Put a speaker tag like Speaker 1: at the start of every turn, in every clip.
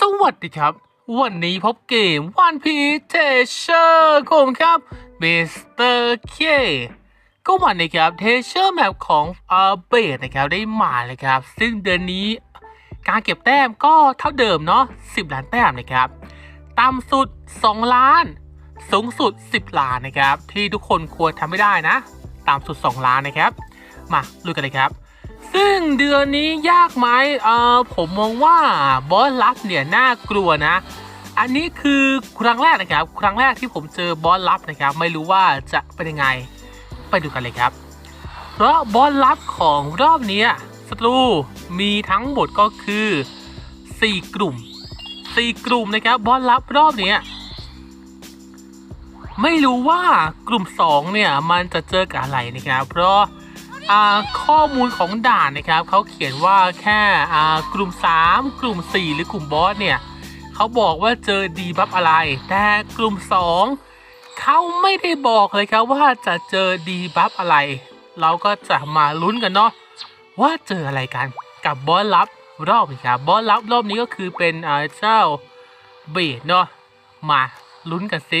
Speaker 1: สวัสดีครับ วันนี้พบเกมวันพีเทเชอร์ผมครับมิสเตอร์เคก็วันนี้ครับเทเชอร์แมปของอาเบดนะครับได้มาเลยครับ ซึ่งเดือนนี้การเก็บแต้มก็เท่าเดิมเนาะ10 ล้านแต้มนะครับต่ำสุด 2 ล้าน สูงสุด 10 ล้านนะครับ ที่ทุกคนควรทำไม่ได้นะ ต่ำสุด 2 ล้านนะครับ มาลุยกันเลยครับ ซึ่งเดือนนี้ยากไหมเออผมมองว่าบอสลับเนี่ยน่ากลัวนะ อันนี้คือครั้งแรกนะครับ ครั้งแรกที่ผมเจอบอสลับนะครับ ไม่รู้ว่าจะเป็นยังไงไปดูกันเลยครับ เพราะบอสลับของรอบนี้ศัตรูมีทั้งหมดก็คือ 4 กลุ่ม 4 กลุ่มนะครับบอสลับรอบนี้ไม่รู้ว่ากลุ่ม 2 เนี่ยมันจะเจอกับอะไรนะครับ เพราะ ข้อมูลของด่านนะครับเขาเขียนว่าแค่กลุ่ม 3 กลุ่ม 4 หรือกลุ่มบอสเนี่ยเขาบอกว่าเจอดีบัฟอะไร แต่กลุ่ม 2เขาไม่ได้บอกเลยครับว่าจะเจอดีบัฟอะไร เราก็จะมาลุ้นกันเนาะว่าเจออะไรกันกับบอสลับรอบนี้ครับบอสลับรอบนี้ก็คือเป็นเจ้าเบดเนาะมาลุ้นกันสิ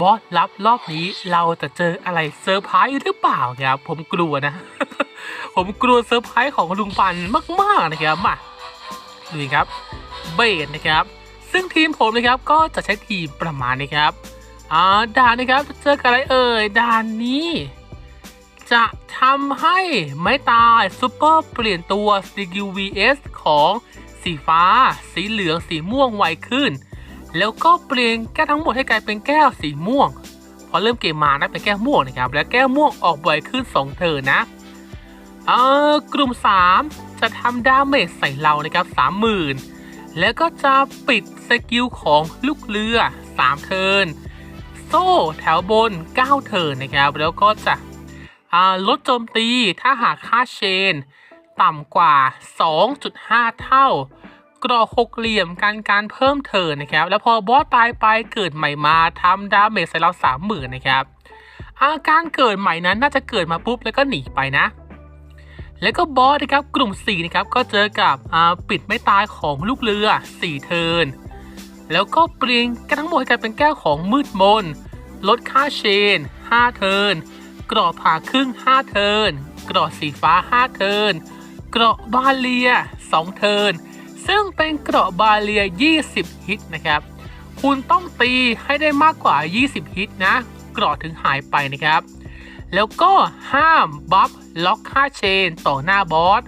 Speaker 1: บอสลับรอบนี้เราจะเจออะไรเซอร์ไพรส์หรือเปล่าครับผมกลัวนะ ผมกลัวเซอร์ไพรส์ของลุงปันมากๆนะครับมาดูครับเบสนะครับ ซึ่งทีมผมนะครับก็จะใช้ทีมประมาณนี้ครับอ่าด่านนะครับจะเจอกับอะไรเอ่ยด่านนี้จะทำให้ไม้ตายซูเปอร์เปลี่ยนตัว CQVS ของสีฟ้า สีเหลือง สีม่วงไวขึ้น แล้วก็เปลี่ยนแก้วทั้งหมดให้กลายเป็นแก้วสีม่วง พอเริ่มเกมมานะเป็นแก้วม่วงนะครับ แล้วแก้วม่วงออกบ่อยขึ้น2เทิร์นะเออกลุ่ม 3 จะทำดาเมจใส่เรานะครับ30,000 แล้วก็จะปิดสกิลของลูกเรือ 3 เทินโซ่แถวบน 9 เทินนะครับ แล้วก็จะลดโจมตีถ้าหากค่าเชน ต่ำกว่า 2.5 เท่า กรอกหกเหลี่ยมการการเพิ่มเทินนะครับ แล้วพอบอสตายไปเกิดใหม่มาทำดาเมจใส่เราสามหมื่นนะครับอาการเกิดใหม่นั้นน่าจะเกิดมาปุ๊บแล้วก็หนีไปนะ แล้วก็บอสนะครับกลุ่ม4นะครับก็เจอกับปิดไม่ตายของลูกเรือ 4 เทิน แล้วก็เปลี่ยนกันทั้งหมดกลายเป็นแก้วของมืดมน ลดค่าเชน 5 เทิน กรอบผ่าครึ่ง 5 เทิน กรอบสีฟ้า 5 เทิน เกราะบาเลีย 2 เทิน ซึ่งเป็นเกราะบาเลีย 20 ฮิตนะครับ คุณต้องตีให้ได้มากกว่า 20 ฮิตนะ เกราะถึงหายไปนะครับ แล้วก็ห้ามบัฟล็อกค่าเชนต่อหน้าบอส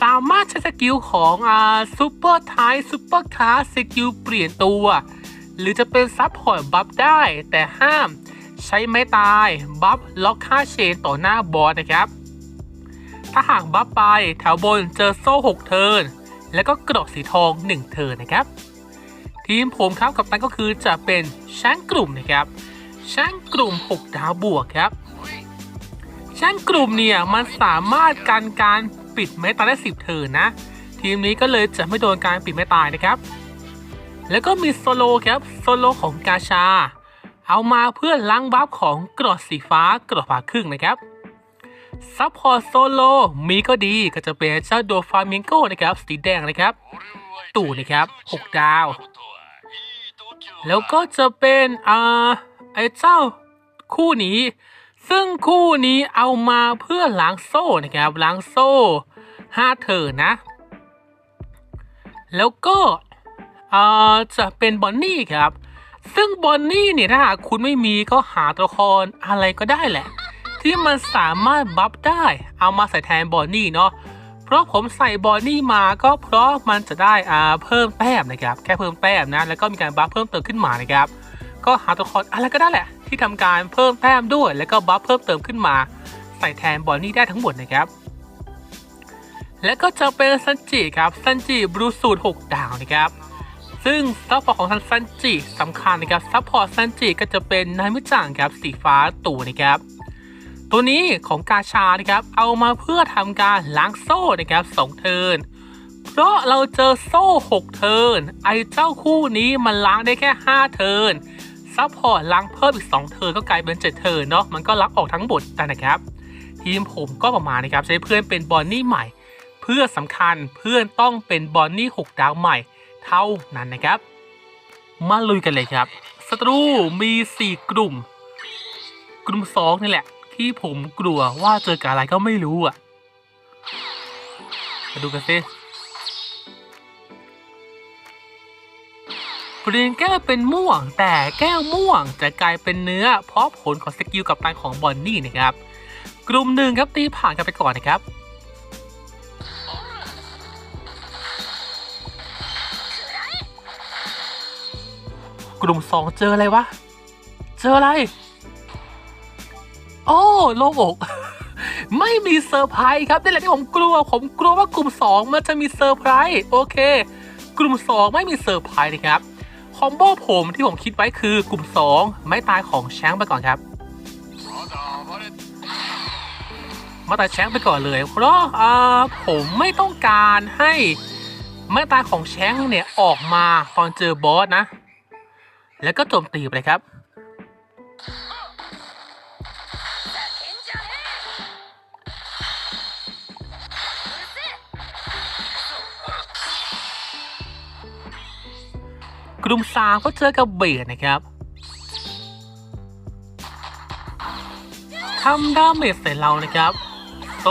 Speaker 1: สามารถใช้สกิลของอ่าซูเปอร์ไทซูเปอร์คาสสกิลเปลี่ยนตัว หรือจะเป็นซับพอร์ตบัฟได้ แต่ห้ามใช้ไม้ตายบัฟล็อกค่าเชนต่อหน้าบอสนะครับ ถ้าหากบัฟไปแถวบนเจอโซ่ 6 เทิร์น แล้วก็กรอกสีทอง 1เทิร์นะครับ ทีมผมครับกับตันก็คือจะเป็นช้างกลุ่มนะครับช้างกลุ่ม 6 ดาวบวกครับช้างกลุ่มเนี่ยมันสามารถการการปิดไม้ตายได้ 10เทิร์นะ ทีมนี้ก็เลยจะไม่โดนการปิดไม้ตายนะครับ แล้วก็มีโซโลครับโซโลของกาชา เอามาเพื่อล้างบัฟของกรอดสีฟ้ากรอดผ่าครึ่งนะครับ ซัพพอร์ตโซโลมีก็ดีก็จะเป็นเจ้าโดฟามิงโกนะครับสีแดงนะครับ ตู่นะครับ 6 ดาว แล้วก็จะเป็นอ่าไอ้เจ้าคู่นี้ ซึ่งคู่นี้เอามาเพื่อล้างโซ่นะครับล้างโซ่5เทิร์นนะ แล้วก็อ่าจะเป็นบอนนี่ครับ ซึ่งบอนนี่เนี่ยถ้าหากคุณไม่มีก็หาตัวละครอะไรก็ได้แหละ ที่มันสามารถบัฟได้ เอามาใส่แทนบอนนี่เนาะเพราะผมใส่บอนนี่มาก็เพราะมันจะได้อ่าเพิ่มแต้มนะครับ แค่เพิ่มแต้มนะแล้วก็มีการบัฟเพิ่มเติมขึ้นมานะครับ ก็หาตัวละครอะไรก็ได้แหละ ที่ทำการเพิ่มแต้มด้วย แล้วก็บัฟเพิ่มเติมขึ้นมา ใส่แทนบอนนี่ได้ทั้งหมดนะครับ และก็จะเป็นซันจิครับซันจิบรูสูตร6ดาวนะครับซึ่งซัพพอร์ตของทางซันจิสำคัญนะครับซัพพอร์ตซันจิก็จะเป็นนายมิจังครับสีฟ้าตู่นะครับ ตัวนี้ของกาชานะครับเอามาเพื่อทำการล้างโซ่นะครับ2เทินเพราะเราเจอโซ่6เทินไอ้เจ้าคู่นี้มันล้างได้แค่5เทินซัพพอร์ตล้างเพิ่มอีก2เทินก็กลายเป็น7เทินเนาะมันก็ล้างออกทั้งหมดแต่นะครับ ทีมผมก็ประมาณนะครับใช้เพื่อนเป็นบอนนี่ใหม่ เพื่อสำคัญเพื่อนต้องเป็นบอนนี่6ดาวใหม่ เท่านั้นนะครับ มาลุยกันเลยครับศัตรูมี 4 กลุ่ม กลุ่มสองนี่แหละ ที่ผมกลัวว่าเจอกับอะไรก็ไม่รู้อะ มาดูกันสิเปลี่ยนแก้วเป็นม่วง แต่แก้วม่วงจะกลายเป็นเนื้อ เพราะผลของสกิลกับตันของบอนนี่นะครับ กลุ่มหนึ่งครับตีผ่านกันไปก่อนนะครับกลุ่มสองเจออะไรวะ เจออะไร โอ้โล่งอกไม่มีเซอร์ไพรส์ครับนี่แหละที่ผมกลัว ผมกลัวว่ากลุ่ม 2 มันจะมีเซอร์ไพรส์โอเค กลุ่ม 2 ไม่มีเซอร์ไพรส์นะครับคอมโบผมที่ผมคิดไว้คือกลุ่ม 2 ไม่ตายของแชงไปก่อนครับ มาตายแชงไปก่อนเลย เพราะผมไม่ต้องการให้ไม้ตายของแชงเนี่ยออกมาตอนเจอบอสนะ แล้วก็โจมตีไปเลยครับ ลุ่มสามก็เจอกับเบสนะครับทำดาเมจใส่เรานะครับ โต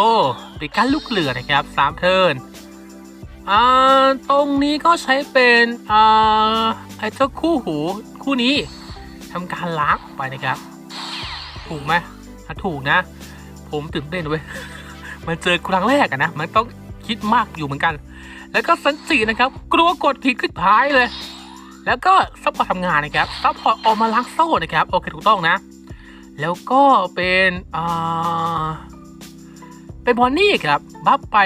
Speaker 1: เป็นการลูกเหลือนะครับสามเทิร์นอ่าตรงนี้ก็ใช้เป็นอ่าไอ้เจ้าคู่หูคู่นี้ทำการล้างไปนะครับ ถูกไหมถูกนะ ผมตื่นเต้นเว้ยมันเจอครั้งแรกอะนะ มันต้องคิดมากอยู่เหมือนกัน แล้วก็สันจินะครับ กลัวกดผิดขึ้นท้ายเลย แล้วก็ซัพพอร์ตทำงานนะครับซัพพอร์ตออกมาล้างโซ่นะครับโอเคถูกต้องนะ แล้วก็เป็นอ่าเป็นบอนนี่ครับบัฟไป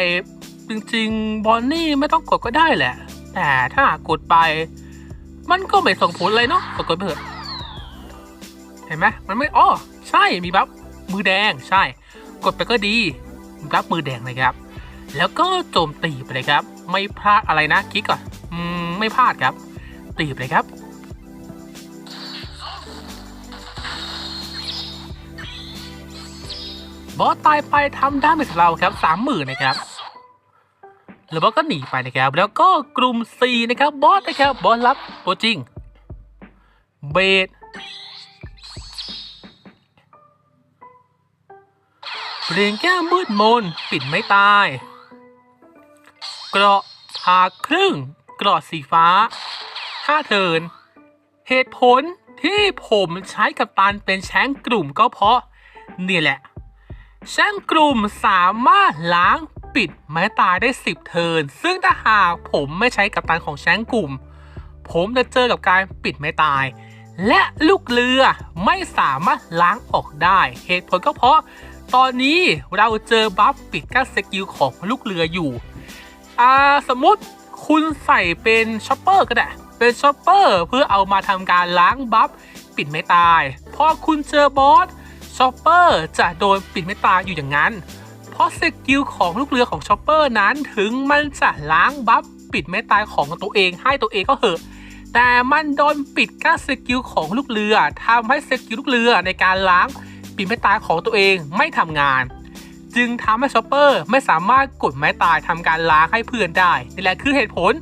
Speaker 1: จริงๆบอนนี่ไม่ต้องกดก็ได้แหละ แต่ถ้ากดไปมันก็ไม่ส่งผลเลยเนาะกดกดไปเถอะเห็นไหมมันไม่อ้อใช่มีบัฟมือแดงใช่ กดไปก็ดีมีบัฟมือแดงเลยครับ แล้วก็โจมตีไปเลยครับ ไม่พลาดอะไรนะคลิกก่อนอืมไม่พลาดครับ ตีไปเลยครับ บอสตายไปทำด้ไม่สำเราครับสามหมื่นนะครับแล้วบอสก็หนีไปนะครับ แล้วก็กลุ่ม 4 นะครับ บอสนะครับ บอสรับตัวจริง เบสเปลี่ยนแก้วมืดมน ปิดไม่ตาย เกราะทาครึ่ง เกราะสีฟ้า ห้าเทิน เหตุผลที่ผมใช้กับตันเป็นแชงกลุ่มก็เพราะ นี่แหละ แชงกลุ่มสามารถล้างปิดไม้ตายได้ 10 เทิน ซึ่งถ้าหากผมไม่ใช้กับตันของแชงกลุ่ม ผมจะเจอกับการปิดไม้ตาย และลูกเรือไม่สามารถล้างออกได้ เหตุผลก็เพราะตอนนี้เราเจอบัฟปิดกั้นสกิลของลูกเรืออยู่ อ่า สมมติคุณใส่เป็นช็อปเปอร์ก็ได้ เป็นช็อปเปอร์เพื่อเอามาทำการล้างบัฟปิดไม่ตาย พอคุณเจอบอสช็อปเปอร์จะโดนปิดไม่ตายอยู่อย่างนั้น เพราะสกิลของลูกเรือของช็อปเปอร์นั้นถึงมันจะล้างบัฟปิดไม่ตายของตัวเองให้ตัวเองก็เหอะแต่มันโดนปิดกั้นสกิลของลูกเรือทำให้สกิลลูกเรือในการล้างปิดไม่ตายของตัวเองไม่ทำงาน จึงทำให้ช็อปเปอร์ไม่สามารถกดไม้ตายทำการล้างให้เพื่อนได้นี่แหละคือเหตุผล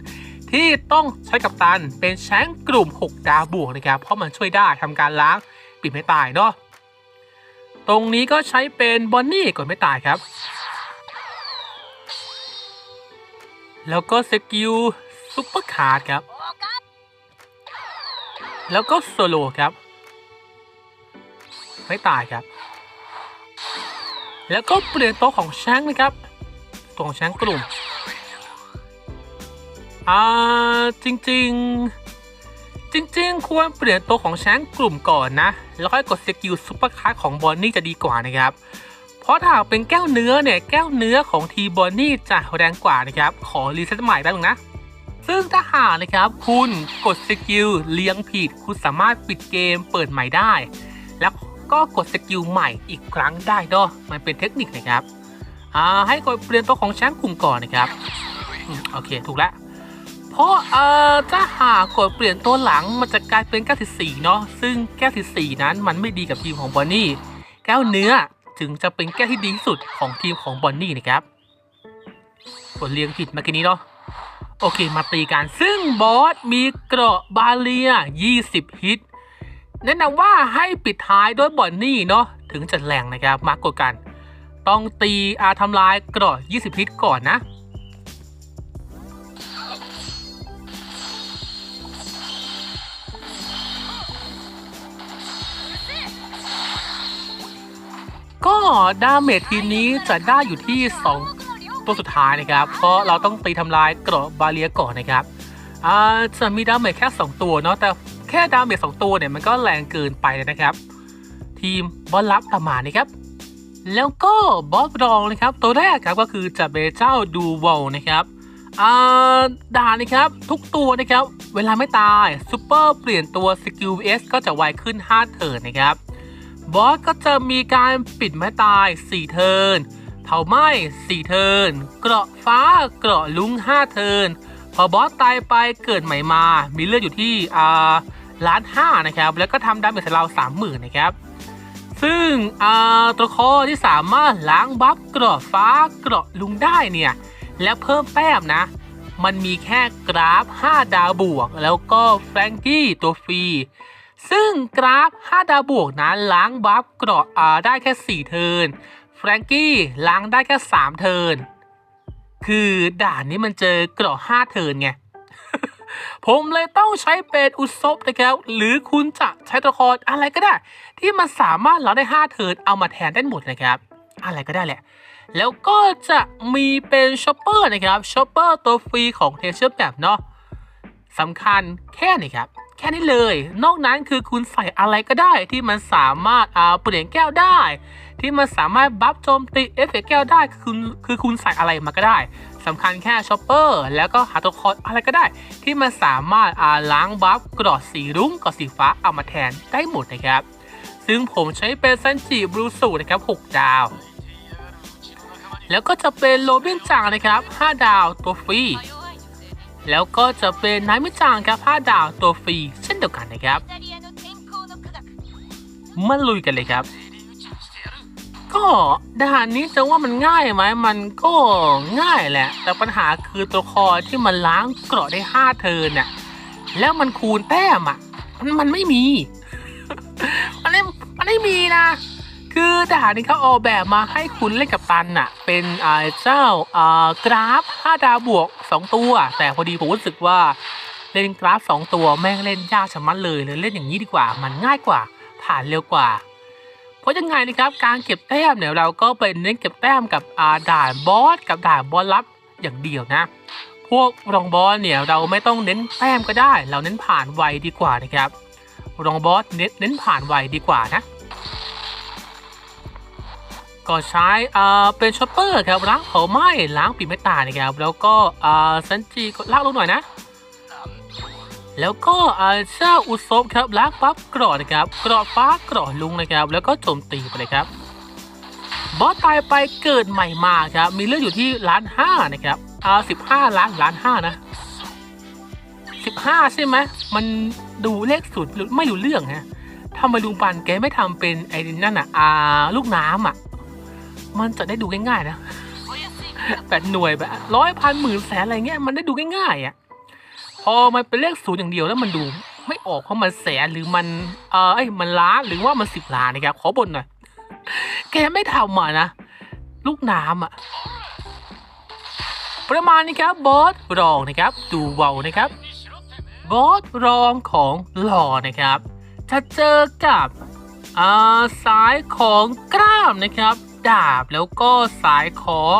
Speaker 1: ที่ต้องใช้กับตันเป็นแชงกลุ่ม 6 ดาวบวกนะครับ เพราะมันช่วยได้ทำการล้างปิดไม้ตายเนาะตรงนี้ก็ใช้เป็นบอนนี่กดไม่ตายครับ แล้วก็สกิลซุปเปอร์คาร์ดครับ แล้วก็โซโลครับ ไม่ตายครับ แล้วก็เปลี่ยนโต๊ะของแชงนะครับตัวของแชงกลุ่ม อ่าจริง ๆ จริง ๆ ควรเปลี่ยนตัวของแชงกลุ่มก่อนนะ แล้วค่อยกดสกิลซุปเปอร์คัสของบอนนี่จะดีกว่านะครับ เพราะถ้าหากเป็นแก้วเนื้อเนี่ย แก้วเนื้อของทีบอนนี่จะแรงกว่านะครับ ขอรีเซ็ตใหม่ได้หรือนะซึ่งถ้าหากนะครับ คุณกดสกิลเลี้ยงผิด คุณสามารถปิดเกมเปิดใหม่ได้ แล้วก็กดสกิลใหม่อีกครั้งได้เนาะมันเป็นเทคนิคนะครับ อ่า ให้กดเปลี่ยนตัวของแชมป์กลุ่มก่อนนะครับ โอเค ถูกแล้ว เพราะเอ่อถ้าหากกดเปลี่ยนตัวหลังมันจะกลายเป็นแก้วสีเนาะซึ่งแก้วสีนั้นมันไม่ดีกับทีมของบอนนี่แก้วเนื้อถึงจะเป็นแก้วที่ดีที่สุดของทีมของบอนนี่นะครับกดเรียงผิดเมื่อกี้นี้เนาะโอเคมาตีกัน ซึ่งบอสมีเกราะบาเลีย 20 ฮิต แนะนำว่าให้ปิดท้ายด้วยบอนนี่เนาะถึงจะแรงนะครับมากกว่ากัน ต้องตีอาทำลายเกราะ 20 ฮิตก่อนนะ ก็ดาเมจทีนี้จะได้อยู่ที่ 2 ตัวสุดท้ายนะครับ เพราะเราต้องตีทำลายเกราะบาเลียก่อนนะครับอ่าจะมีดาเมจแค่ 2 ตัวเนาะแต่แค่ดาเมจ2ตัวเนี่ยมันก็แรงเกินไปเลยนะครับ ทีมบอลลับตามมานะครับ แล้วก็บอสรองนะครับ ตัวแรกครับก็คือจะเป็นเจ้าดูวอลนะครับอ่าด่านนะครับทุกตัวนะครับ เวลาไม่ตายซูเปอร์เปลี่ยนตัวสกิลเอสก็จะไวขึ้น 5 เทิร์นนะครับ บอสก็จะมีการปิดไม้ตาย 4 เทินเผาไหม้ 4 เทินเกราะฟ้าเกราะลุง 5 เทินพอบอสตายไปเกิดใหม่มา มีเลือดอยู่ที่อ่าล้านห้านะครับ แล้วก็ทำดาเมจใส่เราสามหมื่นนะครับ ซึ่งอ่าตัวคอที่สามารถล้างบัฟเกราะฟ้าเกราะลุงได้เนี่ย และเพิ่มแต้มนะ มันมีแค่กราฟ 5 ดาวบวก แล้วก็แฟรงกี้ตัวฟรี ซึ่งกราฟ 5 ดาวบวกนั้นล้างบัฟเกราะอ่าได้แค่ 4 เทินแฟรงกี้ล้างได้แค่ 3 เทินคือด่านนี้มันเจอเกราะ 5 เทินไง ผมเลยต้องใช้เป็นอุซบนะครับหรือคุณจะใช้ตัวละครอะไรก็ได้ ที่มันสามารถเราได้ 5 เทินเอามาแทนได้หมดนะครับ อะไรก็ได้แหละแล้วก็จะมีเป็นชอปเปอร์นะครับชอปเปอร์ตัวฟรีของเทเชอร์แบบเนาะสำคัญแค่นี้ครับ ค่นี้เลย นอกนั้นคือคุณใส่อะไรก็ได้ที่มันสามารถอ่าเปลี่ยนแก้วได้ ที่มันสามารถบัฟโจมตีเอฟเฟกแก้วได้คือคุณคือคุณใส่อะไรมาก็ได้สำคัญแค่ช็อปเปอร์แล้วก็หาตัวละครอะไรก็ได้ ที่มันสามารถอ่าล้างบัฟกรอดสีรุ้งกับสีฟ้าเอามาแทนได้หมดนะครับ ซึ่งผมใช้เป็นซันจิบลูสูนะครับ 6 ดาว แล้วก็จะเป็นโรบินจังนะครับ 5 ดาวตัวฟรี แล้วก็จะเป็นนายมิจางครับผ้าดาวตัวฟรีเช่นเดียวกันนะครับ มาลุยกันเลยครับ ก็ด่านนี้จะว่ามันง่ายไหมมันก็ง่ายแหละ แต่ปัญหาคือตัวคอที่มันล้างเกราะได้5เทินน่ะแล้วมันคูณแต้มอะมันมันไม่มี มันไม่มันไม่มีนะคือทหารนี้เขาออกแบบมาให้คุณเล่นกับตันน่ะ เป็นเจ้า กราฟ 5 ดาวบวก 2 ตัว แต่พอดีผมรู้สึกว่าเล่นกราฟ 2 ตัวแม่งเล่นยากชะมัดเลยเลยเล่นอย่างนี้ดีกว่า มันง่ายกว่าผ่านเร็วกว่า เพราะยังไงนะครับการเก็บแต้มเนี่ยเราก็ไปเน้นเก็บแต้มกับอาด่านบอสกับด่านบอสลับอย่างเดียวนะ พวกรองบอสเนี่ยเราไม่ต้องเน้นแต้มก็ได้ เราเน้นผ่านไวดีกว่านะครับรองบอสเน้นเน้นผ่านไวดีกว่านะ ก็ใช้อ่าเป็นช็อปเปอร์ครับล้างเผาไหม้ล้างปีไม่ตายนะครับ แล้วก็อ่าซันจิก็ลากลงหน่อยนะ แล้วก็อ่าเจ้าอุศบครับล้างปั๊บกรอดนะครับกรอดฟ้ากรอดลุงนะครับ แล้วก็โจมตีไปเลยครับบอสตายไปเกิดใหม่มาครับ มีเลือดอยู่ที่ล้านห้านะครับอ่าสิบห้าล้านล้านห้านะสิบห้าใช่ไหมมันดูเลขสุดไม่รู้เรื่องฮะทำไมลุงปันแกไม่ทำเป็นไอ้นั่นอะอ่าลูกน้ำอะ มันจะได้ดูง่ายๆนะแบบหน่วยแบบร้อยพันหมื่นแสนอะไรเงี้ยมันได้ดูง่ายๆอะพอมันเป็นเลขศูนย์อย่างเดียวแล้วมันดูไม่ออกเพราะมันแสนหรือมันเออไอ้มันล้านหรือว่ามันสิบล้านนะครับขอบนหน่อยแกไม่ทำมานะลูกน้ำอะประมาณนี้ครับบอสรองนะครับ ดูเวานะครับบอสรองของหล่อนะครับ จะเจอกับอ่าสายของกล้ามนะครับ ดาบแล้วก็สายของ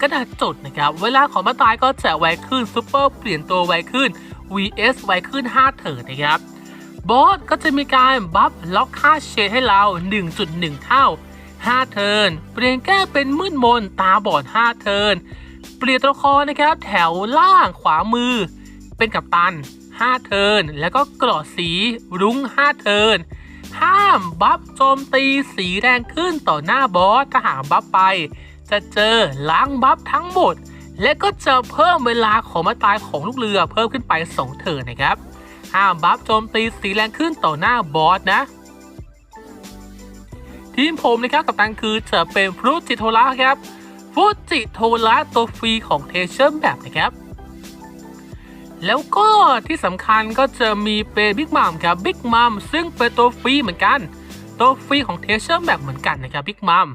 Speaker 1: กระดาษจดนะครับ เวลาของมาตายก็จะไวขึ้นซูเปอร์เปลี่ยนตัวไวขึ้น vs ไวขึ้น 5 เถิดนะครับบอสก็จะมีการบัฟล็อกค่าเชดให้เรา 1.1 เท่า 5 เทิร์นเปลี่ยนแก้เป็นมืดมนตาบอด 5 เทิร์นเปลี่ยนตัวละครนะครับ แถวล่างขวามือ เป็นกัปตัน 5 เทิร์นแล้วก็กรอดสีรุ้ง 5 เทิร์น ห้ามบัฟโจมตีสีแรงขึ้นต่อหน้าบอสถ้าหากบัฟไป จะเจอล้างบัฟทั้งหมด และก็จะเพิ่มเวลาของมาตายของลูกเรือเพิ่มขึ้นไป2เทิร์นนะครับ ห้ามบัฟโจมตีสีแรงขึ้นต่อหน้าบอสนะ ทีมผมนะครับกับตันคือจะเป็นฟรุจิโทระครับฟฟูจิโทระตัวฟรีของเทเชอร์แบบนะครับ แล้วก็ที่สำคัญก็จะมีเป็นบิ๊กมัมครับบิ๊กมัมซึ่งเป็นตัวฟรีเหมือนกัน ตัวฟรีของเทเชอร์แบบเหมือนกันนะครับบิ๊กมัม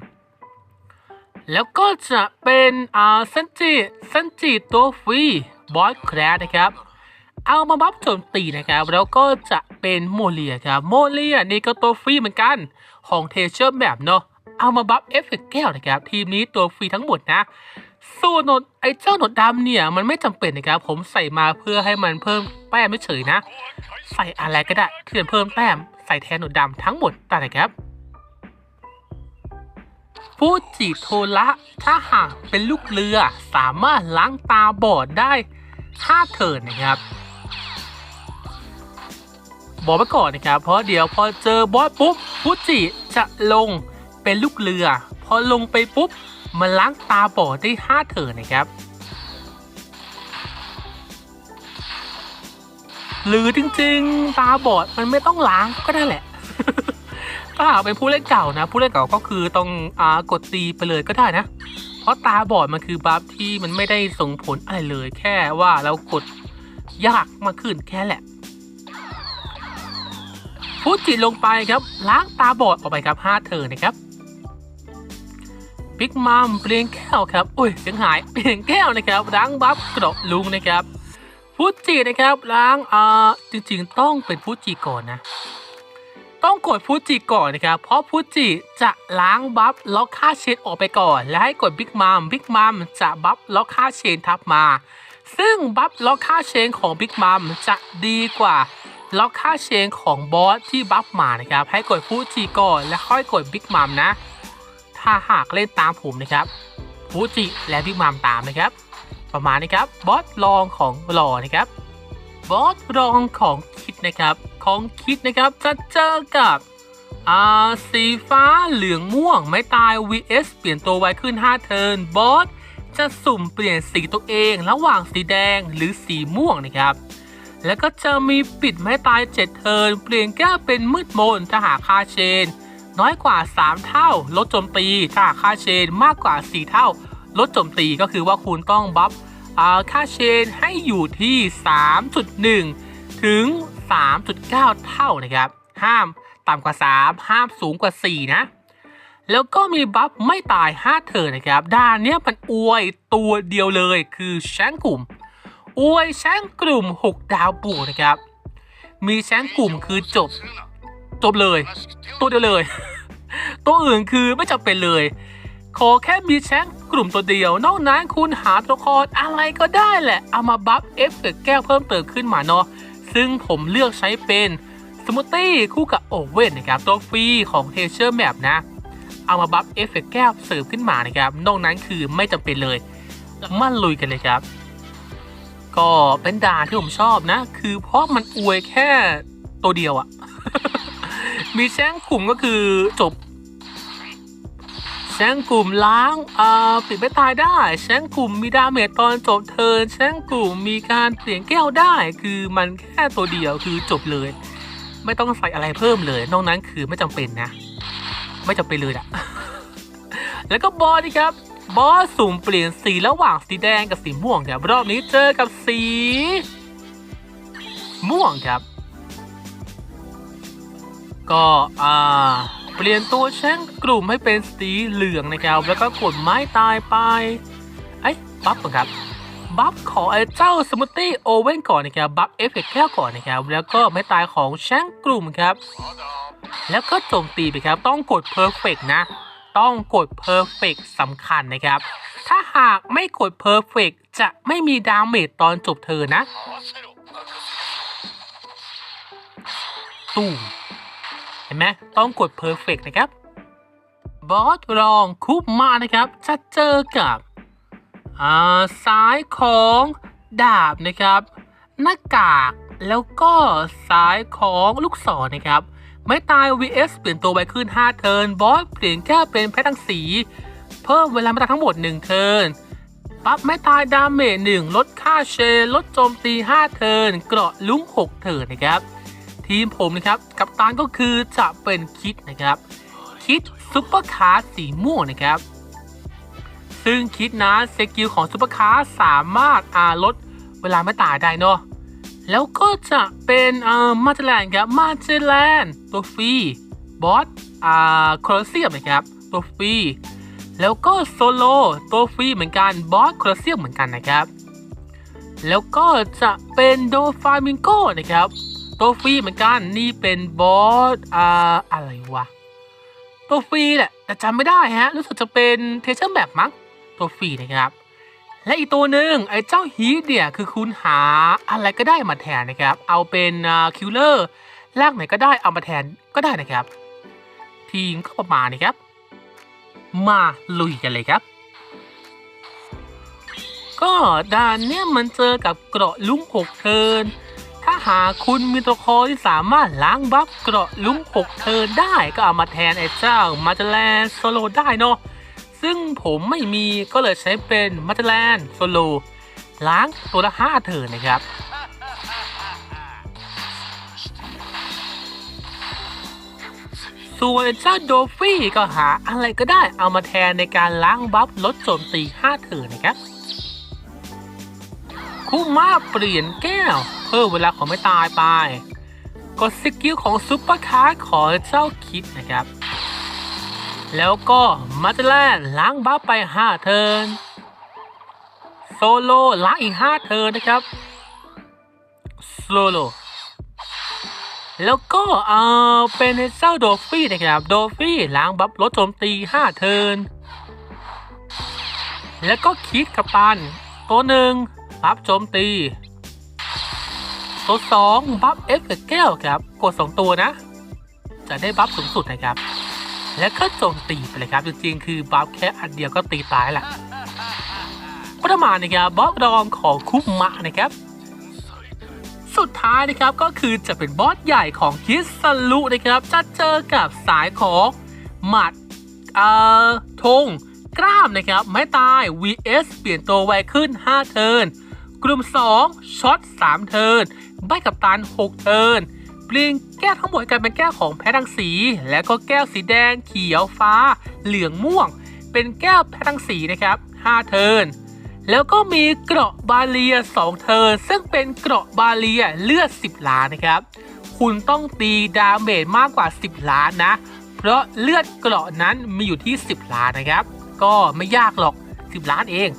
Speaker 1: แล้วก็จะเป็นอ่าซันจิซันจิตัวฟรีบอสแคร์นะครับ เอามาบัฟโจมตีนะครับ แล้วก็จะเป็นโมเลียครับโมเลียนี่ก็ตัวฟรีเหมือนกันของเทเชอร์แบบเนาะเอามาบัฟเอฟเฟกแก้วนะครับ ทีมนี้ตัวฟรีทั้งหมดนะ ส่วนหนดไอ้เจ้าหนวดดำเนี่ย มันไม่จำเป็นนะครับ ผมใส่มาเพื่อให้มันเพิ่มแต้มไม่เฉยนะ ใส่อะไรก็ได้ที่จะเพิ่มแต้ม ใส่แทนหนวดดำทั้งหมดได้นะครับฟูจิโทระถ้าหากเป็นลูกเรือสามารถล้างตาบอดได้5เทิร์นนะครับ บอกไว้ก่อนนะครับ เพราะเดี๋ยวพอเจอบอสปุ๊บฟูจิจะลงเป็นลูกเรือ พอลงไปปุ๊บ มันล้างตาบอดได้5เถินนะครับ หรือจริงๆ ตาบอดมันไม่ต้องล้างก็ได้แหละถ้าหากเป็นผู้เล่นเก่านะ ผู้เล่นเก่าก็คือต้องอากดตีไปเลยก็ได้นะ เพราะตาบอดมันคือบัฟที่มันไม่ได้ส่งผลอะไรเลย แค่ว่าเรากดยากมากขึ้นแค่แหละฟูจิลงไปครับล้างตาบอดออกไปครับ5เทิร์นนะครับ บิ๊กมัมเปลี่ยนแก้วครับอุ้ยเสียงหายเปลี่ยนแก้วนะครับล้างบัฟกระลุงนะครับฟูจินะครับล้างอ่าจริงๆ ต้องเป็นฟูจิก่อนนะ ต้องกดฟูจิก่อนนะครับ เพราะฟูจิจะล้างบัฟล็อกค่าเชนออกไปก่อน และให้กดบิ๊กมัมบิ๊กมัมจะบัฟล็อกค่าเชนทับมา ซึ่งบัฟล็อกค่าเชนของบิ๊กมัมจะดีกว่าล็อกค่าเชนของบอสที่บัฟมานะครับ ให้กดฟูจิก่อน และค่อยกดบิ๊กมัมนะ ถ้าหากเล่นตามผมนะครับฟูจิและบิ๊กมัมตามนะครับ ประมาณนี้ครับบอสรองของหล่อนะครับบอสรองของคิดนะครับ ของคิดนะครับจะเจอกับอาสีฟ้าเหลืองม่วงไม่ตาย vs เปลี่ยนตัวไวขึ้น 5 เทิร์นบอสจะสุ่มเปลี่ยนสีตัวเอง ระหว่างสีแดงหรือสีม่วงนะครับ แล้วก็จะมีปิดไม้ตาย 7 เทิร์นเปลี่ยนแก้วเป็นมืดมนถ้าหากคาเชน น้อยกว่า 3 เท่า ลดโจมตีถ้าค่าเชนมากกว่า 4 เท่า ลดโจมตีก็คือว่าคุณต้องบัฟอ่าค่าเชนให้อยู่ที่ 3.1 ถึง 3.9 เท่านะครับ ห้ามต่ำกว่า 3 ห้ามสูงกว่า 4 นะ แล้วก็มีบัฟไม่ตาย 5เทิร์นนะครับ ด้านเนี้ยมันอวยตัวเดียวเลยคือแชงกลุ่ม อวยแชงกลุ่ม 6 ดาวบวกนะครับ มีแชงกลุ่มคือจบ จบเลย ตัวเดียวเลย ตัวอื่นคือไม่จำเป็นเลย ขอแค่มีแชงกลุ่มตัวเดียว นอกนั้นคุณหาตัวละครอะไรก็ได้แหละ เอามาบัฟเอฟเฟกแก้วเพิ่มเติมขึ้นมาเนาะซึ่งผมเลือกใช้เป็นสมูทตี้คู่กับโอเว่นนะครับ ตัวฟรีของเทเชอร์แมปนะ เอามาบัฟเอฟเฟกแก้วเสริมขึ้นมานะครับ นอกนั้นคือไม่จำเป็นเลยมาลุยกันเลยครับ ก็เป็นด่าที่ผมชอบนะ คือเพราะมันอวยแค่ตัวเดียวอะ มีแช่งกลุ่มก็คือจบแช่งกลุ่มล้างอ่าปิดไม่ตายได้แช่งกลุ่มมีดาเมจตอนจบเทิร์นแช่งกลุ่มมีการเปลี่ยนแก้วได้คือมันแค่ตัวเดียวคือจบเลย ไม่ต้องใส่อะไรเพิ่มเลย นอกนั้นคือไม่จำเป็นนะ ไม่จำเป็นเลยอะแล้วก็บอสนี่ครับบอสสุ่มเปลี่ยนสีระหว่างสีแดงกับสีม่วงครับรอบนี้เจอกับสี ม่วงครับ ก็อ่าเปลี่ยนตัวแช่งกลุ่มให้เป็นสีเหลืองนะครับ แล้วก็กดไม้ตายไป ไอ้บัฟครับ บัฟของไอ้เจ้าสมูทตี้โอเว่นก่อนนะครับ บัฟเอฟเฟกแก้วก่อนนะครับ แล้วก็ไม้ตายของแช่งกลุ่มครับ แล้วก็โจมตีไปครับ ต้องกด perfect นะ ต้องกด perfect สำคัญนะครับ ถ้าหากไม่กด perfect จะไม่มีดาเมจตอนจบเธอนะ ตู้เห็นไหมต้องกด perfect นะครับบอสรองคุปมานะครับ จะเจอกับอ่าซ้ายของดาบนะครับ หน้ากากแล้วก็ซ้ายของลูกศรนะครับ ไม่ตาย vs เปลี่ยนตัวไปขึ้น 5 เทิร์นบอสเปลี่ยนแค่เป็นแพททั้งสี เพิ่มเวลาไม่ตายทั้งหมด 1 เทิร์นปั๊บไม่ตายดาเมจ1ลดค่าเชลดโจมตี 5 เทิร์นเกราะลุ้ง 6 เทิร์นนะครับ ทีมผมนะครับ กัปตันก็คือจะเป็นคิดนะครับ คิดซุปเปอร์คาร์สีม่วงนะครับ ซึ่งคิดนะสกิลของซูเปอร์คาร์สามารถอาลดเวลาไม่ตายได้เนาะแล้วก็จะเป็นเอ่ามาเจแลนครับมาเจแลนตัวฟรีบอสอ่าโคลอเซียมนะครับ ตัวฟรีแล้วก็โซโลตัวฟรีเหมือนกันบอสโคลอเซียมเหมือนกันนะครับ แล้วก็จะเป็นโดฟามิงโกนะครับ ตัวฟรีเหมือนกันนี่เป็นบอสอ่าอะไรวะตัวฟรีแหละแต่จำไม่ได้ฮะรู้สึกจะเป็นเทเชอร์แบบมั้งตัวฟรีนะครับ และอีกตัวหนึ่งไอ้เจ้าฮีทเนี่ยคือคุณหาอะไรก็ได้มาแทนนะครับ เอาเป็นคิลเลอร์ลากไหนก็ได้เอามาแทนก็ได้นะครับ ทีมก็ประมาณนี้ครับ มาลุยกันเลยครับก็ด่านเนี่ยมันเจอกับเกราะลุ้งหกเทิน ถ้าหากคุณมีตัวคอที่สามารถล้างบัฟเกราะลุ้งหกเทิร์นได้ก็เอามาแทนไอ้เจ้ามาจแลนโซโลได้เนาะซึ่งผมไม่มีก็เลยใช้เป็นมาจแลนโซโลล้างตัวละห้าเทิร์นะครับส่วนเจ้าโดฟี่ก็หาอะไรก็ได้เอามาแทนในการล้างบัฟลดโจมตี5เทิร์นนะครับ คุมาเปลี่ยนแก้ว เพิ่มเวลาของไม่ตายไป กดสกิลของซุปเปอร์คาร์ของเจ้าคิดนะครับ แล้วก็มาจแลนล้างบัฟไป 5 เทิร์นโซโลล้างอีก 5 เทิร์นนะครับโซโลแล้วก็เออเป็นเจ้าโดฟี่นะครับ โดฟี่ล้างบัฟลดโจมตี 5 เทิร์นแล้วก็คิดกับปันตัวหนึ่ง บัฟโจมตีตัวสองบัฟเอฟกับแก้วครับกด2ตัวนะ จะได้บัฟสูงสุดนะครับ แล้วก็โจมตีไปเลยครับ จริงๆ คือบัฟแค่อันเดียวก็ตีตายแหละประมาณนะครับบอสรองของคุมมะนะครับ สุดท้ายนะครับก็คือจะเป็นบอสใหญ่ของคิสลุนะครับ จะเจอกับสายของหมัดเอ่อธงกล้ามนะครับ ไม่ตาย vs เปลี่ยนตัวไวขึ้น 5 เทิร์น กลุ่ม 2ช็อต3 เทิร์นใบกับตัน 6 เทิร์นเปลี่ยนแก้วทั้งหมดกลายเป็นแก้วของแพทรังสี แล้วก็แก้วสีแดงเขียวฟ้า เหลืองม่วง เป็นแก้วแพทรังสีนะครับ 5 เทิร์นแล้วก็มีเกราะบาเลีย 2 เทิร์นซึ่งเป็นเกราะบาเลียเลือด 10 ล้านนะครับ คุณต้องตีดาเมจมากกว่า 10 ล้านนะ เพราะเลือดเกราะนั้นมีอยู่ที่ 10 ล้านนะครับ ก็ไม่ยากหรอก 10 ล้านเอง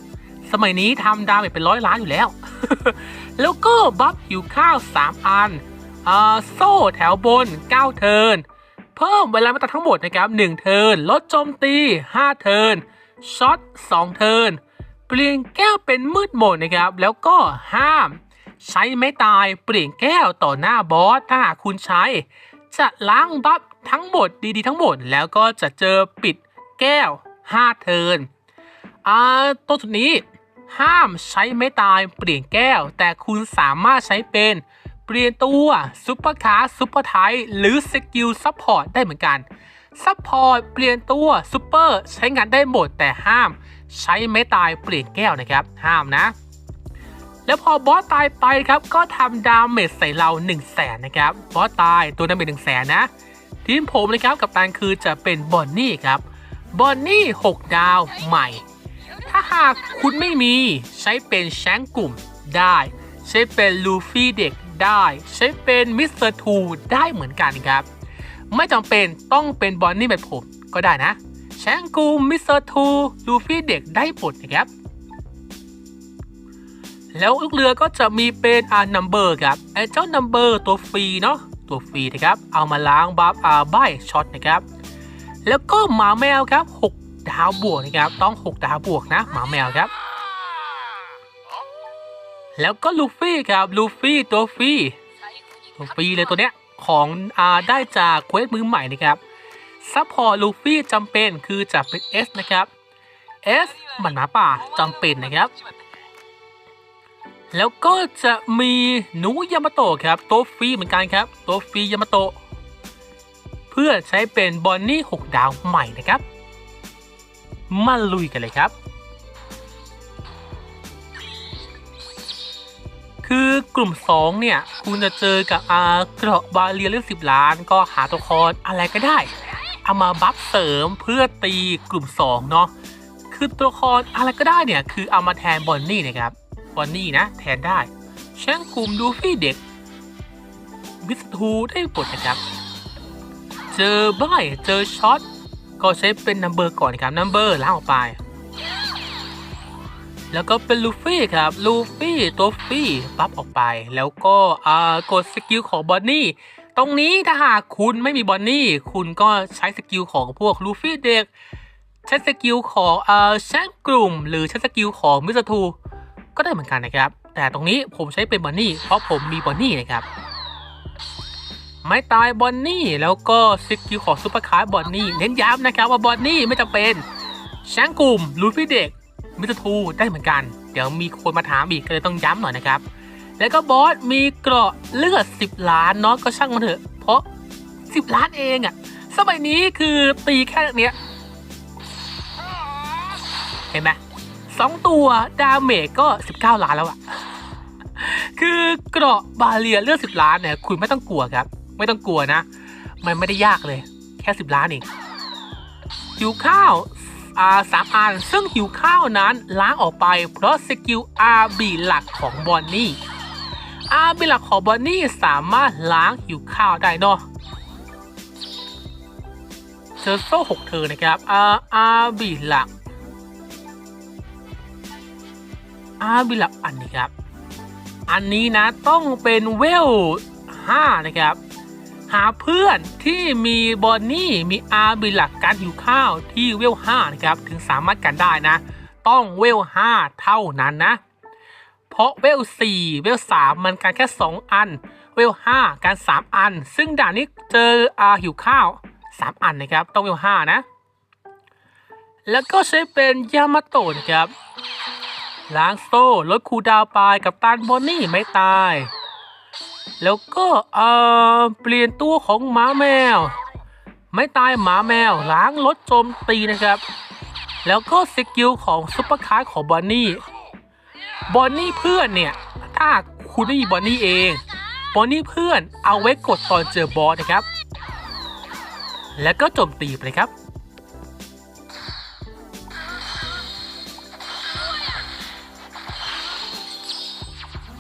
Speaker 1: สมัยนี้ทำดาเมจเป็นร้อยล้านอยู่แล้ว แล้วก็บัฟหิวข้าว 3 อันอ่าโซ่แถวบน 9 เทิร์นเพิ่มเวลามาตัดทั้งหมดนะครับ 1 เทิร์นลดโจมตี 5 เทิร์นช็อต 2 เทิร์นเปลี่ยนแก้วเป็นมืดหมดนะครับ แล้วก็ห้าม ใช้ไม้ตายเปลี่ยนแก้วต่อหน้าบอส ถ้าหากคุณใช้ จะล้างบัฟทั้งหมดดีๆทั้งหมด แล้วก็จะเจอปิดแก้ว 5 เทิร์นอ่าตัวสุดนี้ ห้ามใช้ไม้ตายเปลี่ยนแก้ว แต่คุณสามารถใช้เป็น เปลี่ยนตัวซุปเปอร์คาร์ซุปเปอร์ไทหรือสกิลซัพพอร์ตได้เหมือนกันซัพพอร์ตเปลี่ยนตัวซุปเปอร์ใช้งานได้หมดแต่ห้าม ใช้ไม้ตายเปลี่ยนแก้วนะครับ ห้ามนะ แล้วพอบอสตายไปครับ ก็ทำดาเมจใส่เรา 1 0 0 0 0แสนนะครับ บอสตายตัวดาเมจ1 0 0 0 0แสนนะ ทีมผมนะครับกับตันคือจะเป็นบอนนี่ครับบอนนี่ 6 ดาวใหม่ หากคุณไม่มีใช้เป็นแชงกลุ่มได้ ใช้เป็นลูฟี่เด็กได้ ใช้เป็นมิสเตอร์ทูได้เหมือนกันครับ ไม่จำเป็นต้องเป็นบอนนี่แบบผมก็ได้นะ แชงกลุ่มมิสเตอร์ทูลูฟี่เด็กได้หมดนะครับ แล้วลูกเรือก็จะมีเป็นอ่านัมเบอร์ครับไอ้เจ้านัมเบอร์ตัวฟรีเนาะตัวฟรีนะครับ เอามาล้างบัฟอ่าใบช็อตนะครับ แล้วก็หมาแมวครับ6 ดาวบวกนะครับ ต้อง 6 ดาวบวกนะ หมาแมวครับ แล้วก็ลูฟี่ครับลูฟี่ตัวฟรีตัวฟรีเลยตัวเนี้ยของอ่าได้จากเควสมือใหม่นะครับซัพพอร์ตลูฟี่จำเป็นคือจะเป็น S นะครับ S มันหมาป่าจำเป็นนะครับ แล้วก็จะมีหนูยามาโตะครับตัวฟรีเหมือนกันครับตัวฟรียามาโตะเพื่อใช้เป็นบอนนี่ 6 ดาวใหม่นะครับ มาลุยกันเลยครับ คือกลุ่ม 2 เนี่ย คุณจะเจอกับอาเกราะบาเรียเลือดสิบล้าน ก็หาตัวคอนอะไรก็ได้ เอามาบัฟเสริมเพื่อตีกลุ่ม 2 เนาะคือตัวละครอะไรก็ได้เนี่ย คือเอามาแทนบอนนี่นะครับบอนนี่นะ แทนได้แช่งกลุ่มดูฟี่เด็กวิสทูได้ปลดนะครับ เจอใบเจอช็อต ก็ใช้เป็นนัมเบอร์ก่อนครับนัมเบอร์ล้างออกไป แล้วก็เป็นลูฟี่ครับลูฟี่ตัวฟี่ปั๊บออกไป แล้วก็อ่ากดสกิลของบอนนี่ตรงนี้ถ้าหากคุณไม่มีบอนนี่คุณก็ใช้สกิลของพวกลูฟี่เด็กใช้สกิลของเอ่อแชงกลุ่ม หรือใช้สกิลของมิสทูก็ได้เหมือนกันนะครับ แต่ตรงนี้ผมใช้เป็นบอนนี่เพราะผมมีบอนนี่นะครับ ไม่ตายบอนนี่แล้วก็สกิลของซูเปอร์คาร์บอนนี่เน้นย้ำนะครับว่าบอนนี่ไม่จำเป็นแชงกลุ่มลูฟี่เด็กมิสทูได้เหมือนกัน เดี๋ยวมีคนมาถามอีกก็เลยต้องย้ำหน่อยนะครับ แล้วก็บอสมีเกราะเลือด 10 ล้านเนาะก็ช่างมันเถอะ เพราะ 10 ล้านเองอะสมัยนี้คือตีแค่เนี้ย เห็นไหมสองตัวดาเมจก็ 19 ล้านแล้วอะคือเกราะบาเลียเลือด 10 ล้านเนี่ยคุณไม่ต้องกลัวครับ ไม่ต้องกลัวนะ มันไม่ได้ยากเลย แค่10ล้านเองหิวข้าวอาสามอันซึ่งหิวข้าวนั้นล้างออกไป เพราะสกิลอาบีหลักของบอนนี่อาบีหลักของบอนนี่สามารถล้างหิวข้าวได้เนาะเจอโซ่หกเธอนะครับอาอาบีหลักอาบีหลักอันนี้ครับ อันนี้นะต้องเป็นเวล 5 นะครับ หาเพื่อนที่มีบอนนี่มีอาร์บีหลักการหิวข้าวที่เวล5นะครับถึงสามารถกันได้นะ ต้องเวล5เท่านั้นนะ เพราะเวล4เวล3มันการแค่ 2 อัน เวล5การ 3 อัน ซึ่งด่านนี้เจออาหิวข้าว 3 อันนะครับ ต้องเวล5นะ แล้วก็ใช้เป็นยามาโตะนะครับล้างโซ่ลดคูดาวน์ไปกับตันบอนนี่ไม่ตาย แล้วก็เอ่อเปลี่ยนตัวของหมาแมว ไม่ตายหมาแมวล้างลดโจมตีนะครับ แล้วก็สกิลของซุปเปอร์คาร์ของบอนนี่บอนนี่เพื่อนเนี่ย ถ้าคุณไม่มีบอนนี่เองบอนนี่เพื่อนเอาไว้กดตอนเจอบอสนะครับ แล้วก็โจมตีไปเลยครับ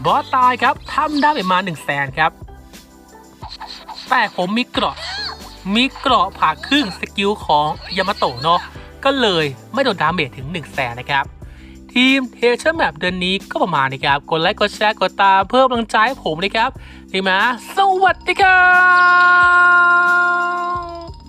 Speaker 1: บอสตายครับทำได้ไปมา1 0 0 0 0แสนครับ แต่ผมมีเกราะ มีเกราะผ่าครึ่งสกิลของยามาโตะเนาะก็เลยไม่โดนดาเมจถึง1 0 0 0 0แสนนะครับ ทีมเทเชอร์แมปเดือนนี้ก็ประมาณนี้ครับ กดไลค์กดแชร์กดตามเพิ่มกำลังใจให้ผมนะครับดีไหมสวัสดีครับ